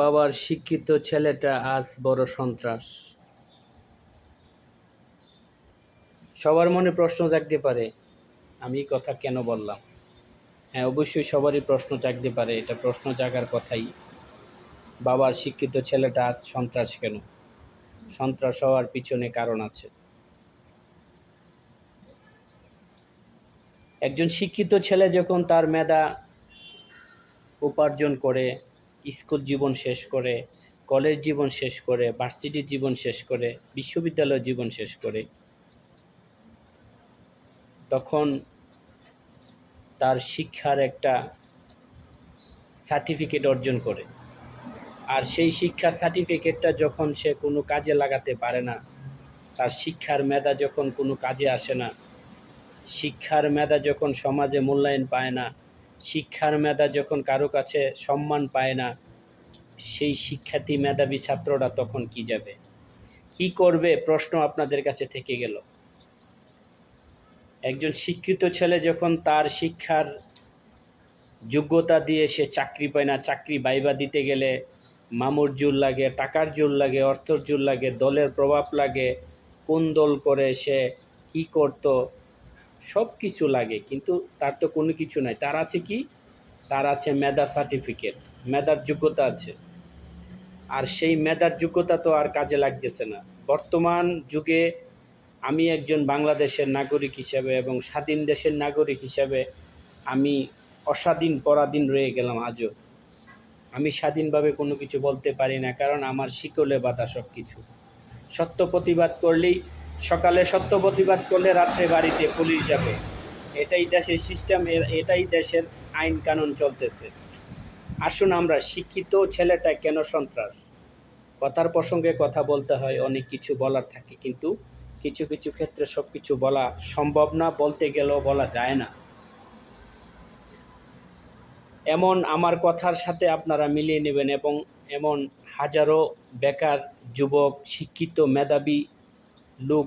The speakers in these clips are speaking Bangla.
বাবার শিক্ষিত ছেলেটা আজ বড় সন্ত্রাস। সবার মনে প্রশ্ন জাগতে পারে, আমি কথা কেন বললাম? হ্যাঁ অবশ্যই সবারই প্রশ্ন জাগতে পারে, এটা প্রশ্ন জাগার কথাই। বাবার শিক্ষিত ছেলেটা আজ সন্ত্রাস কেন? সন্ত্রাস হওয়ার পিছনে কারণ আছে। একজন শিক্ষিত ছেলে যখন তার মেধা উপার্জন করে স্কুল জীবন শেষ করে, কলেজ জীবন শেষ করে, ভার্সিটি জীবন শেষ করে, বিশ্ববিদ্যালয় জীবন শেষ করে, তখন তার শিক্ষার একটা সার্টিফিকেট অর্জন করে। আর সেই শিক্ষার সার্টিফিকেটটা যখন সে কোনো কাজে লাগাতে পারে না, তার শিক্ষার মেধা যখন কোনো কাজে আসে না, শিক্ষার মেধা যখন সমাজে মূল্যায়ন পায় না শিক্ষার মেধা যখন কারও কাছে সম্মান পায় না, সেই শিক্ষার্থী মেধাবী ছাত্ররা তখন কি যাবে? কি করবে? প্রশ্ন আপনাদের কাছে থেকে গেল। একজন শিক্ষিত ছেলে যখন তার শিক্ষার যোগ্যতা দিয়ে সে চাকরি পায় না, চাকরি বাইবা দিতে গেলে মামুর জোর লাগে, টাকার জোর লাগে, অর্থর জোর লাগে, দলের প্রভাব লাগে, কোন দল করে সে কি করত? সব কিছু লাগে, কিন্তু তার তো কোনো কিছু নাই। তার আছে কি? তার আছে মেধা সার্টিফিকেট মেধার যোগ্যতা আছে। আর সেই মেধার যোগ্যতা তো আর কাজে লাগতেছে না। বর্তমান যুগে আমি একজন বাংলাদেশের নাগরিক হিসাবে এবং স্বাধীন দেশের নাগরিক হিসাবে আমি অস্বাধীন পরাধীন রয়ে গেলাম আজও। আমি স্বাধীনভাবে কোনো কিছু বলতে পারি না, কারণ আমার শিকলে বাধা সব কিছু সত্য প্রতিবাদ করলেই সকালে সত্য প্রতিবাদ করলে রাত্রে বাড়িতে পুলিশ যাবে। এটাই দেশের সিস্টেম এটাই দেশের আইন কানুন চলতেছে। আসুন আমরা শিক্ষিত ছেলেটা কেন সন্ত্রাস? কথার প্রসঙ্গে কথা বলতে হয়, অনেক কিছু বলার থাকে, কিন্তু কিছু কিছু ক্ষেত্রে সব কিছু বলা সম্ভব না, বলতে গেলেও বলা যায় না। এমন আমার কথার সাথে আপনারা মিলিয়ে নেবেন এবং এমন হাজারো বেকার, যুবক, শিক্ষিত, মেধাবী লোক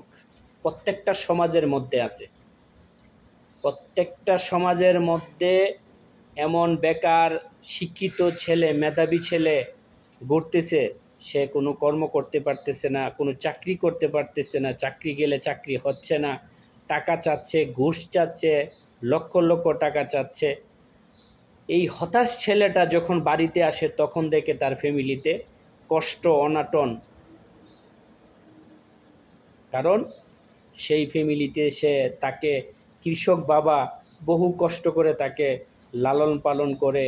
প্রত্যেকটা সমাজের মধ্যে আছে। প্রত্যেকটা সমাজের মধ্যে এমন বেকার, শিক্ষিত ছেলে, মেধাবী ছেলে ঘুরতেছে, সে কোনো কর্ম করতে পারতেছে না, কোনো চাকরি করতে পারতেছে না, চাকরি গেলে চাকরি হচ্ছে না, টাকা চাচ্ছে, ঘুষ চাচ্ছে, লক্ষ লক্ষ টাকা চাচ্ছে। এই হতাশ ছেলেটা যখন বাড়িতে আসে, তখন দেখে তার ফ্যামিলিতে কষ্ট, অনাটন কারণ সেই ফ্যামিলিতে সে তাকে কৃষক বাবা বহু কষ্ট করে তাকে লালন পালন করে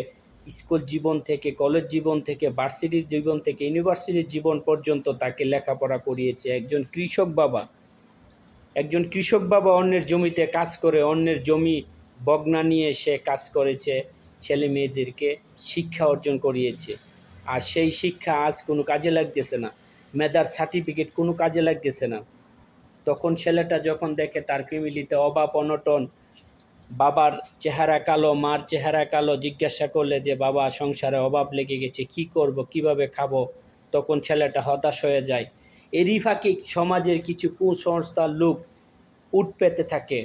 স্কুল জীবন থেকে, কলেজ জীবন থেকে, ভার্সিটির জীবন থেকে, ইউনিভার্সিটির জীবন পর্যন্ত তাকে লেখাপড়া করিয়েছে। একজন কৃষক বাবা, একজন কৃষক বাবা অন্যের জমিতে কাজ করে, অন্যের জমি বগনা নিয়ে সে কাজ করেছে, ছেলে মেয়েদেরকে শিক্ষা অর্জন করিয়েছে। আর সেই শিক্ষা আজ কোনো কাজে লাগতেছে না। মেধার সার্টিফিকেট কোনো কাজে লাগতেছে না। তখন ছেলেটা যখন দেখে তার ফ্যামিলিতে অভাব অনটন, বাবার চেহারা কালো, মার চেহারা কালো, জিজ্ঞাসা করলে যে, বাবা, সংসারে অভাব লেগে গেছে, কি করব, কীভাবে খাব? তখন ছেলেটা হতাশ হয়ে যায়। এরই ফাঁকে সমাজের কিছু কুসংস্থার লোক উঠ পেতে থাকে।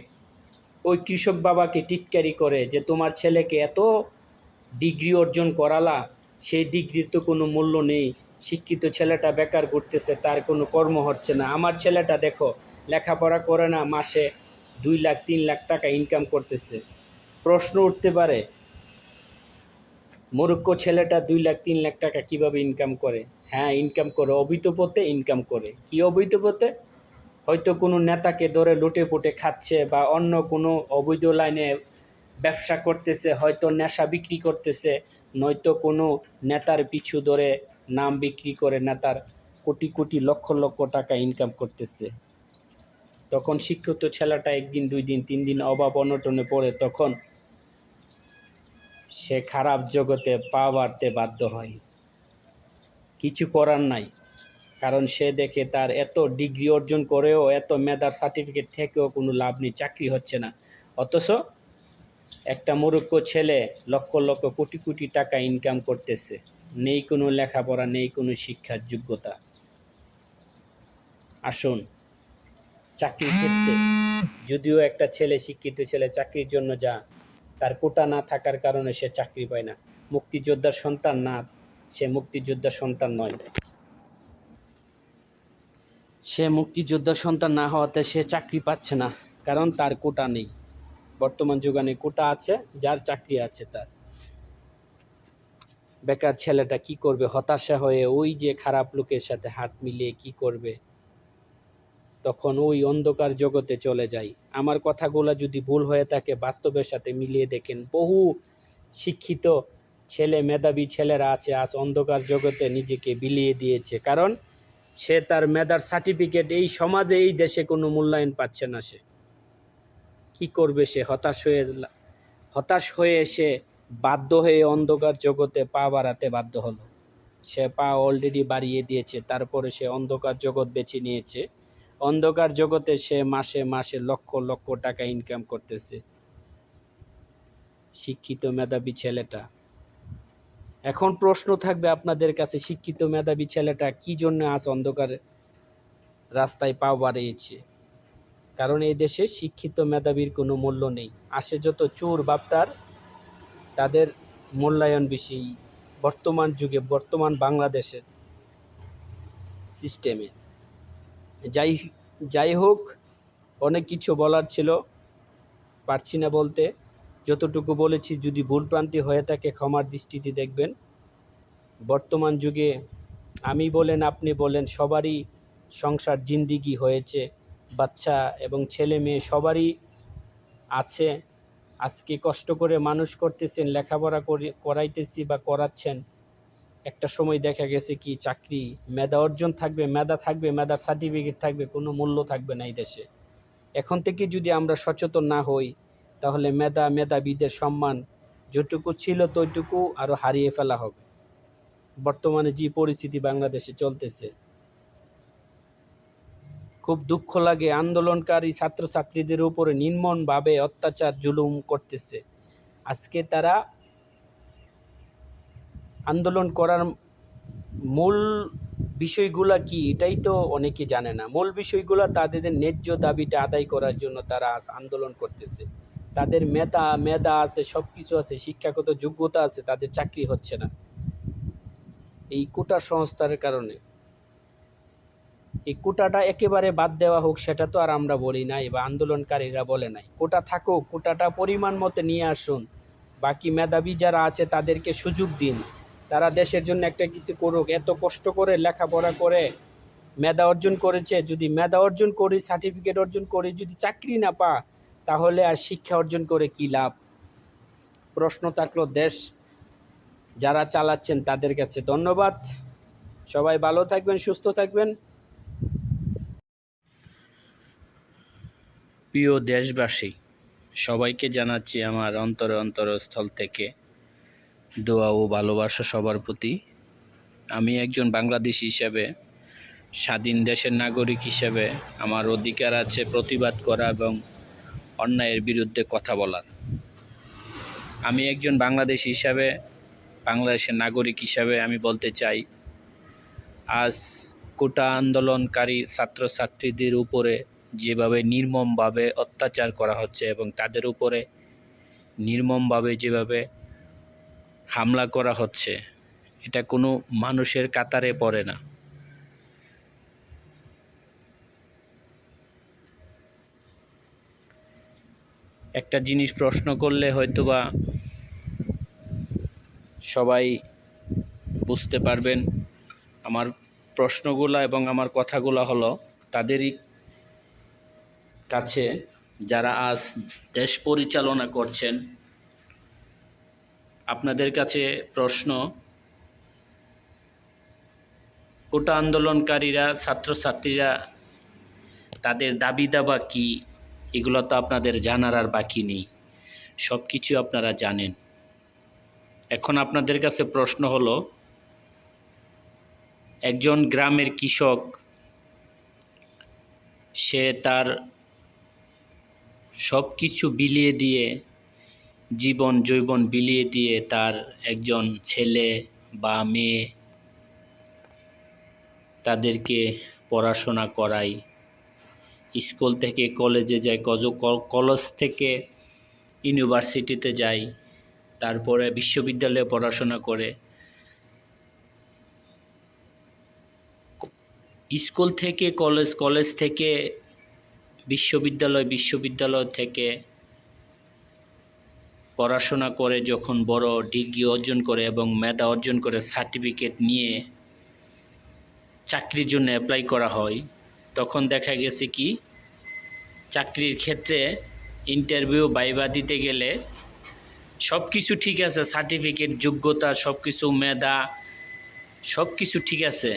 ওই কৃষক বাবাকে টিটকারি করে যে, তোমার ছেলেকে এত ডিগ্রি অর্জন করালা, সেই ডিগ্রির তো কোনো মূল্য নেই, শিক্ষিত ছেলেটা বেকার ঘুরতেছে তার কোনো কর্ম হচ্ছে না। আমার ছেলেটা দেখো লেখাপড়া করে না, মাসে দুই লাখ, তিন লাখ টাকা ইনকাম করতেছে। প্রশ্ন উঠতে পারে মরক্কো ছেলেটা দুই লাখ, তিন লাখ টাকা কীভাবে ইনকাম করে? হ্যাঁ ইনকাম করে, অবৈধ পথে ইনকাম করে। কি অবৈধ পথে? হয়তো কোনো নেতাকে ধরে লুটে পুটে খাচ্ছে বা অন্য কোনো অবৈধ লাইনে ব্যবসা করতেছে, হয়তো নেশা বিক্রি করতেছে, নয়তো কোনো নেতার পিছু ধরে নাম বিক্রি করে নেতার কোটি কোটি, লক্ষ লক্ষ টাকা ইনকাম করতেছে। তখন শিক্ষিত ছেলেটা একদিন দুই দিন তিন দিন অভাব অনটনে পড়ে, তখন সে খারাপ জগতে পা বাড়তে বাধ্য হয়। কিছু করার নাই, কারণ সে দেখে তার এত ডিগ্রি অর্জন করেও, এত মেধার সার্টিফিকেট থেকেও কোনো লাভ নেই, চাকরি হচ্ছে না। অথচ একটা মরক্কো ছেলে লক্ষ লক্ষ কোটি কোটি টাকা ইনকাম করতেছে। নেই কোনো লেখাপড়া, নেই কোনো শিক্ষার যোগ্যতা। আসুন চাকরির ক্ষেত্রে। যদিও একটা ছেলে শিক্ষিত ছেলে চাকরির জন্য যা তার কোটা না থাকার কারণে সে চাকরি পায় না। মুক্তিযোদ্ধার সন্তান না, সে মুক্তিযোদ্ধার সন্তান নয়। সে মুক্তিযোদ্ধার সন্তান না হওয়াতে সে চাকরি পাচ্ছে না, কারণ তার কোটা নেই। বর্তমান যুগানে কোটা আছে, যার চাকরি আছে তার। বেকার ছেলেটা কি করবে? হতাশা হয়ে ওই যে খারাপ লোকের সাথে হাত মিলিয়ে কি করবে? তখন ওই অন্ধকার জগতে চলে যাই। আমার কথাগুলো যদি ভুল হয়ে থাকে, বাস্তবের সাথে মিলিয়ে দেখেন, বহু শিক্ষিত ছেলে, মেধাবী ছেলেরা আছে, আজ অন্ধকার জগতে নিজেকে বিলিয়ে দিয়েছে। কারণ সে তার মেধার সার্টিফিকেট এই সমাজে, এই দেশে কোনো মূল্যায়ন পাচ্ছে না সে। কি করবে সে? হতাশ হয়ে হতাশ হয়ে সে বাধ্য হয়ে অন্ধকার জগতে পা বাড়াতে বাধ্য হলো। সে পা অলরেডি বাড়িয়ে দিয়েছে, তারপরে সে অন্ধকার জগৎ বেছে নিয়েছে। অন্ধকার জগতে সে মাসে মাসে লক্ষ লক্ষ টাকা ইনকাম করতেছে। শিক্ষিত মেধাবী ছেলেটা। এখন প্রশ্ন থাকবে আপনাদের কাছে, শিক্ষিত মেধাবী ছেলেটা কি জন্য আজ অন্ধকার রাস্তায় পা বাড়িয়েছে? কারণ এই দেশে শিক্ষিত মেধাবীর কোনো মূল্য নেই। আসে যত চোর বাপটার তাদের মূল্যায়ন বেশি। বর্তমান যুগে, বর্তমান বাংলাদেশের সিস্টেমে যাই যাই হোক, অনেক কিছু বলার ছিল, পারছি না বলতে। যতটুকু বলেছি, যদি ভুলপ্রান্তি হয়ে থাকে, ক্ষমার দৃষ্টিতে দেখবেন। বর্তমান যুগে আমি বলেন, আপনি বলেন, সবারই সংসার জিন্দিগি হয়েছে, বাচ্চা এবং ছেলে মেয়ে সবারই আছে। আজকে কষ্ট করে মানুষ করতেছেন, লেখাপড়া করে, করাইতেছি বা করাচ্ছেন একটা সময় দেখা গেছে কি, চাকরি, মেধা অর্জন থাকবে, মেধা থাকবে, মেধার সার্টিফিকেট থাকবে, কোনো মূল্য থাকবে না এই দেশে। এখন থেকে যদি আমরা সচেতন না হই, তাহলে মেধা, মেধাবীদের সম্মান যেটুকু ছিল তৈটুকু আরও হারিয়ে ফেলা হবে। বর্তমানে যে পরিস্থিতি বাংলাদেশে চলতেছে, খুব দুঃখ লাগে আন্দোলনকারী ছাত্রছাত্রীদের উপরে নির্মমভাবে অত্যাচার, জুলুম করতেছে। আজকে তারা আন্দোলন করার মূল বিষয়গুলা কি? এটাই তো অনেকে জানে না। মূল বিষয়গুলো তাদের ন্যায্য দাবিটা আদায় করার জন্য তারা আন্দোলন করতেছে। তাদের মেধা মেধা আছে সব কিছু আছে, শিক্ষাগত যোগ্যতা আছে, তাদের চাকরি হচ্ছে না। এই কোটা সংস্থার কারণে। এই কোটাটা একেবারে বাদ দেওয়া হোক, সেটা তো আর আমরা বলি নাই বা আন্দোলনকারীরা বলে নাই। কোটা থাকুক, কোটাটা পরিমাণ মতো নিয়ে আসুন। বাকি মেধাবী যারা আছে, তাদেরকে সুযোগ দিন। তারা দেশের জন্য একটা কিছু করুক। এত কষ্ট করে লেখাপড়া করে মেধা অর্জন করেছে। যদি মেধা অর্জন করি সার্টিফিকেট অর্জন করি, যদি চাকরি না পা, তাহলে আর শিক্ষা অর্জন করে কী লাভ? প্রশ্ন থাকল, দেশ যারা চালাচ্ছেন তাদের কাছে। ধন্যবাদ। সবাই ভালো থাকবেন, সুস্থ থাকবেন। প্রিয় দেশবাসী, সবাইকে জানাচ্ছি আমার অন্তরে অন্তরস্থল থেকে দোয়া ও ভালোবাসা সবার প্রতি। আমি একজন বাংলাদেশি হিসাবে, স্বাধীন দেশের নাগরিক হিসেবে আমার অধিকার আছে প্রতিবাদ করা এবং অন্যায়ের বিরুদ্ধে কথা বলার। আমি একজন বাংলাদেশি হিসাবে, বাংলাদেশের নাগরিক হিসাবে আমি বলতে চাই, আজ কোটা আন্দোলনকারী ছাত্রছাত্রীদের উপরে যেভাবে নির্মমভাবে অত্যাচার করা হচ্ছে এবং তাদের উপরে নির্মমভাবে যেভাবে হামলা করা হচ্ছে, এটা কোনো মানুষের কাতারে পড়ে না। একটা জিনিস প্রশ্ন করলে হয়তোবা সবাই বুঝতে পারবেন, আমার প্রশ্নগুলো এবং আমার কথাগুলো হলো, তাদেরই কাছে যারা আজ দেশ পরিচালনা করছেন আপনাদের কাছে প্রশ্ন, কোটা আন্দোলনকারীরা, ছাত্রছাত্রীরা তাদের দাবি দাবা কী? এগুলো তো আপনাদের জানার আর বাকি নেই। সব কিছু আপনারা জানেন। এখন আপনাদের কাছে প্রশ্ন হলো, একজন গ্রামের কৃষক, সে তার সব কিছু বিলিয়ে দিয়ে জীবন যৌবন বিলিয়ে দিয়ে তার একজন ছেলে বা মেয়ে তাদেরকে পড়াশোনা করাই। স্কুল থেকে কলেজে যায় কজ কলেজ থেকে ইউনিভার্সিটিতে যাই, তারপরে বিশ্ববিদ্যালয়ে পড়াশোনা করে। স্কুল থেকে কলেজ কলেজ থেকে বিশ্ববিদ্যালয় বিশ্ববিদ্যালয় থেকে পড়াশোনা করে, যখন বড় ডিগ্রি অর্জন করে এবং মেধা অর্জন করে সার্টিফিকেট নিয়ে চাকরির জন্য অ্যাপ্লাই করা হয়, তখন দেখা গেছে কি, চাকরির ক্ষেত্রে ইন্টারভিউ বাইবা দিতে গেলে সব কিছু ঠিক আছে সার্টিফিকেট যোগ্যতা সব কিছু মেধা সব কিছু ঠিক আছে,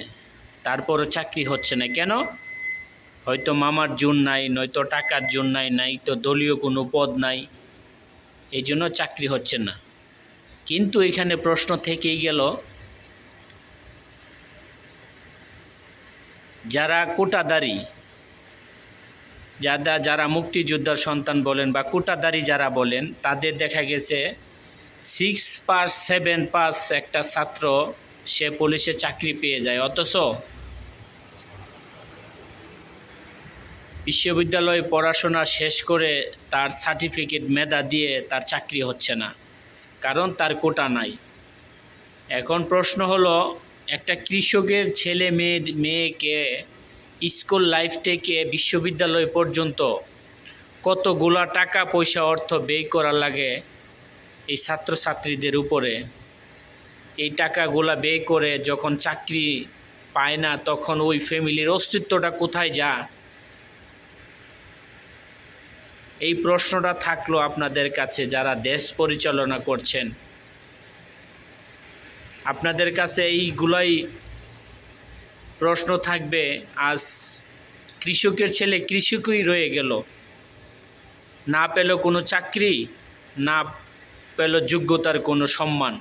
তারপরও চাকরি হচ্ছে না। কেন? হয়তো মামার জোর নাই, নয়তো টাকার জোর নাই নাই তো দলীয় কোনো পদ নাই। এই জন্য চাকরি হচ্ছে না। কিন্তু এখানে প্রশ্ন থেকেই গেল, যারা কোটাদারি, যারা যারা মুক্তিযোদ্ধার সন্তান বলেন বা কোটাদারি যারা বলেন, তাদের দেখা গেছে সিক্স পাস সেভেন পাস একটা ছাত্র সে পুলিশে চাকরি পেয়ে যায়। অথচ বিশ্ববিদ্যালয়ে পড়াশোনা শেষ করে তার সার্টিফিকেট মেধা দিয়ে তার চাকরি হচ্ছে না, কারণ তার কোটা নাই। এখন প্রশ্ন হলো, একটা কৃষকের ছেলে মেয়ে, মেয়েকে স্কুল লাইফ থেকে বিশ্ববিদ্যালয় পর্যন্ত কতগুলা টাকা পয়সা অর্থ ব্যয় করা লাগে এই ছাত্রছাত্রীদের উপরে? এই টাকাগুলা ব্যয় করে যখন চাকরি পায় না, তখন ওই ফ্যামিলির অস্তিত্বটা কোথায় যা এই প্রশ্নটা থাকল আপনাদের কাছে যারা দেশ পরিচালনা করছেন। আপনাদের কাছে এইগুলাই প্রশ্ন থাকবে, আজ কৃষকের ছেলে কৃষকই রয়ে গেল। না পেল কোনো চাকরি, না পেল যোগ্যতার কোনো সম্মান।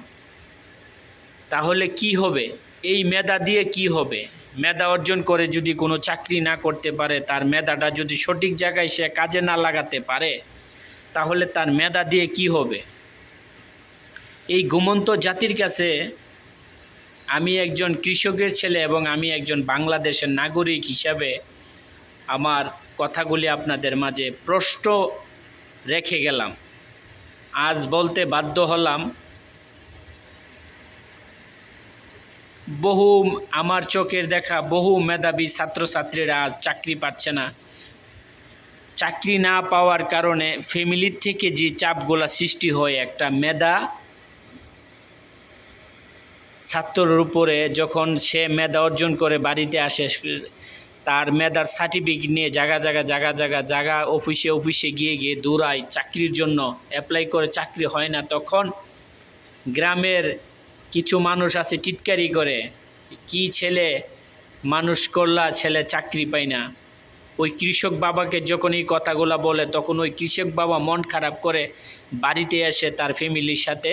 তাহলে কি হবে? এই মেধা দিয়ে কি হবে? মেধা অর্জন করে যদি কোনো চাকরি না করতে পারে, তার মেধাটা যদি সঠিক জায়গায় সে কাজে না লাগাতে পারে, তাহলে তার মেধা দিয়ে কি হবে? এই ঘুমন্ত জাতির কাছে আমি একজন কৃষকের ছেলে এবং আমি একজন বাংলাদেশের নাগরিক হিসাবে আমার কথাগুলি আপনাদের মাঝে প্রশ্ন রেখে গেলাম। আজ বলতে বাধ্য হলাম বহু আমার চোখের দেখা বহু মেধাবী ছাত্রছাত্রীরা আজ চাকরি পাচ্ছে না। চাকরি না পাওয়ার কারণে ফ্যামিলির থেকে যে চাপগুলা সৃষ্টি হয় একটা মেধা ছাত্রের উপরে যখন সে মেধা অর্জন করে বাড়িতে আসে, তার মেধার সার্টিফিকেট নিয়ে জায়গা জায়গা জায়গা জায়গা জায়গা অফিসে অফিসে গিয়ে গিয়ে দৌড়ায় চাকরির জন্য অ্যাপ্লাই করে চাকরি হয় না। তখন গ্রামের কিছু মানুষ আছে টিটকারি করে, কি ছেলে মানুষ করলা, ছেলে চাকরি পায় না। ওই কৃষক বাবাকে যখন এই কথাগুলো বলে, তখন ওই কৃষক বাবা মন খারাপ করে বাড়িতে এসে তার ফ্যামিলির সাথে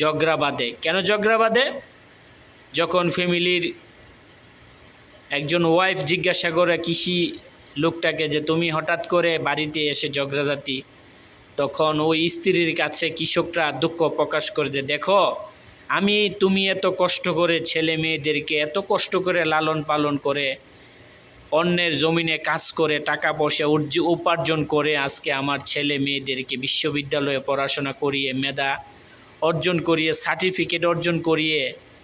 ঝগড়া বাঁধে। কেন ঝগড়া বাঁধে? যখন ফ্যামিলির একজন ওয়াইফ জিজ্ঞাসা করে, কৃষি লোকটাকে যে তুমি হঠাৎ করে বাড়িতে এসে ঝগড়াঝাতি তখন ওই স্ত্রীর কাছে কৃষকরা দুঃখ প্রকাশ করে যে, দেখো আমি, তুমি এত কষ্ট করে ছেলে মেয়েদেরকে এত কষ্ট করে লালন পালন করে অন্যের জমিনে কাজ করে, টাকা পয়সা উপার্জন করে আজকে আমার ছেলে মেয়েদেরকে বিশ্ববিদ্যালয়ে পড়াশোনা করিয়ে, মেধা অর্জন করিয়ে, সার্টিফিকেট অর্জন করিয়ে,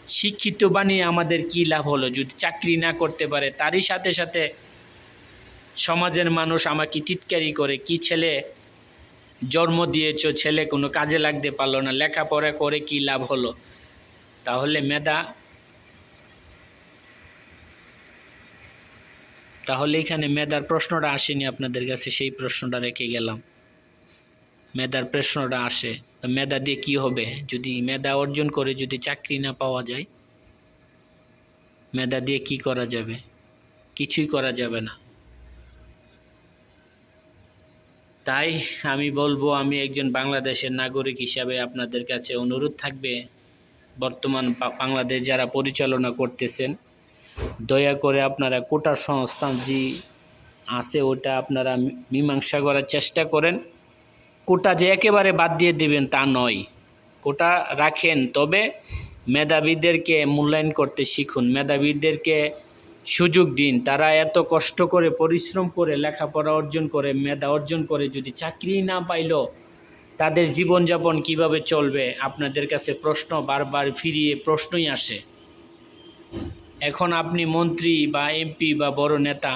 শিক্ষিত বানিয়ে আমাদের কী লাভ হলো? যদি চাকরি না করতে পারে, তারই সাথে সাথে সমাজের মানুষ আমাকে টিটকারি করে, কি ছেলে, জন্ম দিয়েছ, ছেলে কোনো কাজে লাগতে পারল না, লেখাপড়া করে কি লাভ হলো? তাহলে মেদা তাহলে এখানে মেদার প্রশ্নটা আসেনি আপনাদের কাছে, সেই প্রশ্নটা রেখে গেলাম। মেদার প্রশ্নটা আসে মেধা দিয়ে কি হবে? যদি মেদা অর্জন করে যদি চাকরি না পাওয়া যায় মেদা দিয়ে কি করা যাবে? কিছুই করা যাবে না। তাই আমি বলব, আমি একজন বাংলাদেশের নাগরিক হিসাবে আপনাদের কাছে অনুরোধ থাকবে বর্তমান বাংলাদেশ যারা পরিচালনা করতেছেন, দয়া করে আপনারা কোটা সংস্থান যে আছে ওটা আপনারা মীমাংসা করার চেষ্টা করেন। কোটা যে একেবারে বাদ দিয়ে দেবেন তা নয়। কোটা রাখেন, তবে মেধাবীদেরকে মূল্যায়ন করতে শিখুন। মেধাবীদেরকে সুযোগ দিন। তারা এত কষ্ট করে, পরিশ্রম করে, লেখাপড়া অর্জন করে, মেধা অর্জন করে যদি চাকরি না পাইল তাদের জীবনযাপন কীভাবে চলবে, আপনাদের কাছে প্রশ্ন বারবার ফিরিয়ে প্রশ্নই আসে। এখন আপনি মন্ত্রী বা এমপি বা বড় নেতা